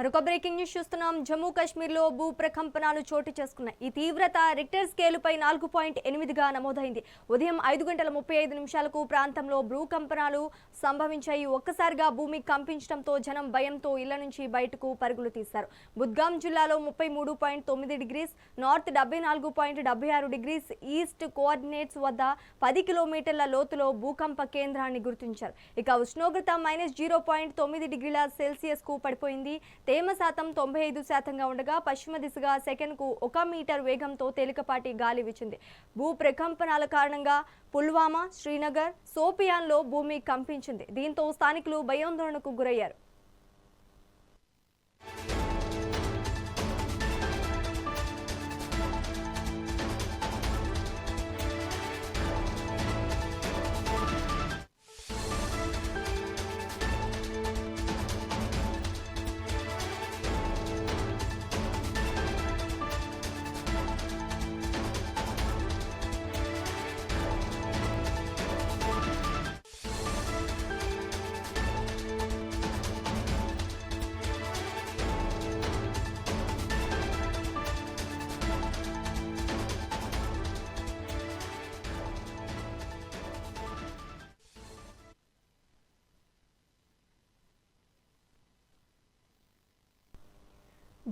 మరొక breaking news చూస్తున్నాం. జమ్మూ కాశ్మీర్లో భూ ప్రకంపనాలు చోటు చేసుకున్నాయి. ఈ తీవ్రత రిక్టర్ స్కేలుపై నాలుగు పాయింట్ ఎనిమిదిగా నమోదైంది. ఉదయం ఐదు గంటల ముప్పై ఐదు నిమిషాలకు ప్రాంతంలో భూకంపనాలు సంభవించాయి. ఒక్కసారిగా భూమి కంపించడంతో జనం భయంతో ఇళ్ళ నుంచి బయటకు పరుగులు తీశారు. బుద్గాం జిల్లాలో ముప్పై మూడు పాయింట్ తొమ్మిది డిగ్రీస్ నార్త్ డెబ్బై నాలుగు పాయింట్ డెబ్బై ఆరు డిగ్రీస్ ఈస్ట్ కోఆర్డినేట్స్ వద్ద పది కిలోమీటర్ల లోతులో భూకంప కేంద్రాన్ని గుర్తించారు. ఇక ఉష్ణోగ్రత మైనస్ జీరో పాయింట్ తొమ్మిది డిగ్రీల సెల్సియస్కు పడిపోయింది. తేమ శాతం తొంభై ఐదు శాతంగా ఉండగా పశ్చిమ దిశగా సెకండ్కు ఒక మీటర్ వేగంతో తేలికపాటి గాలి వీచింది. భూ ప్రకంపనాల కారణంగా పుల్వామా శ్రీనగర్ సోపియాన్లో భూమి కంపించింది. దీంతో స్థానికులు భయాందోళనకు గురయ్యారు.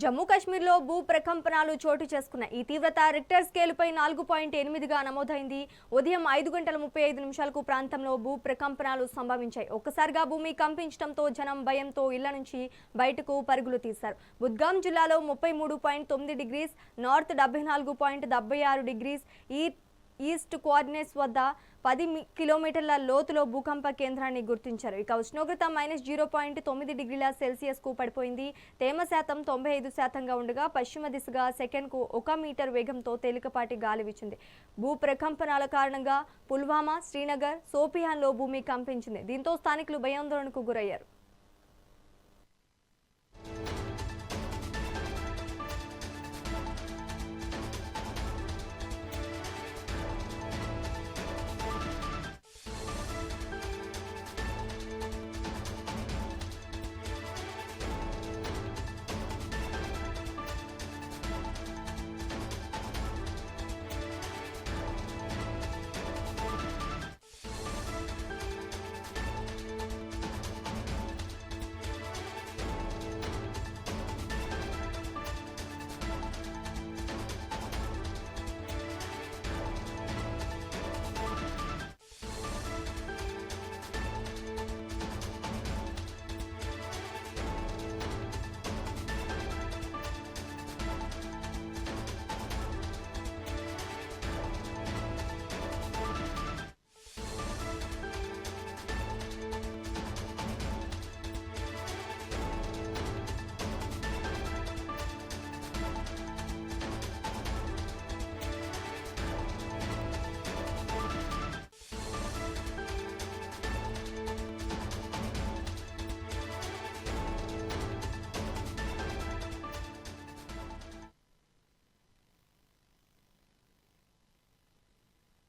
జమ్మూ కాశ్మీర్లో భూ ప్రకంపనాలు చోటు చేసుకున్న ఈ తీవ్రత రిక్టర్ స్కేలుపై నాలుగు పాయింట్ ఎనిమిదిగా నమోదైంది. ఉదయం ఐదు గంటల ముప్పై ఐదు నిమిషాలకు ప్రాంతంలో భూ ప్రకంపనాలు సంభవించాయి. ఒక్కసారిగా భూమి కంపించడంతో జనం భయంతో ఇళ్ళ నుంచి బయటకు పరుగులు తీశారు. బుద్గాం జిల్లాలో ముప్పై మూడు పాయింట్ తొమ్మిది డిగ్రీస్ నార్త్ డెబ్బై నాలుగు పాయింట్ డెబ్బై ఆరు డిగ్రీస్ ఈ ఈస్ట్ కోఆర్డినేట్స్ వద్ద పది కిలోమీటర్ల లోతులో భూకంప కేంద్రాన్ని గుర్తించారు. ఇక ఉష్ణోగ్రత మైనస్ జీరో పాయింట్ తొమ్మిది డిగ్రీల సెల్సియస్కు పడిపోయింది. తేమ శాతం తొంభై ఐదు శాతంగా ఉండగా పశ్చిమ దిశగా సెకండ్కు ఒక మీటర్ వేగంతో తేలికపాటి గాలి వీచింది. భూ ప్రకంపనాల కారణంగా పుల్వామా శ్రీనగర్ సోపియాన్లో భూమి కంపించింది. దీంతో స్థానికులు భయాందోళనకు గురయ్యారు.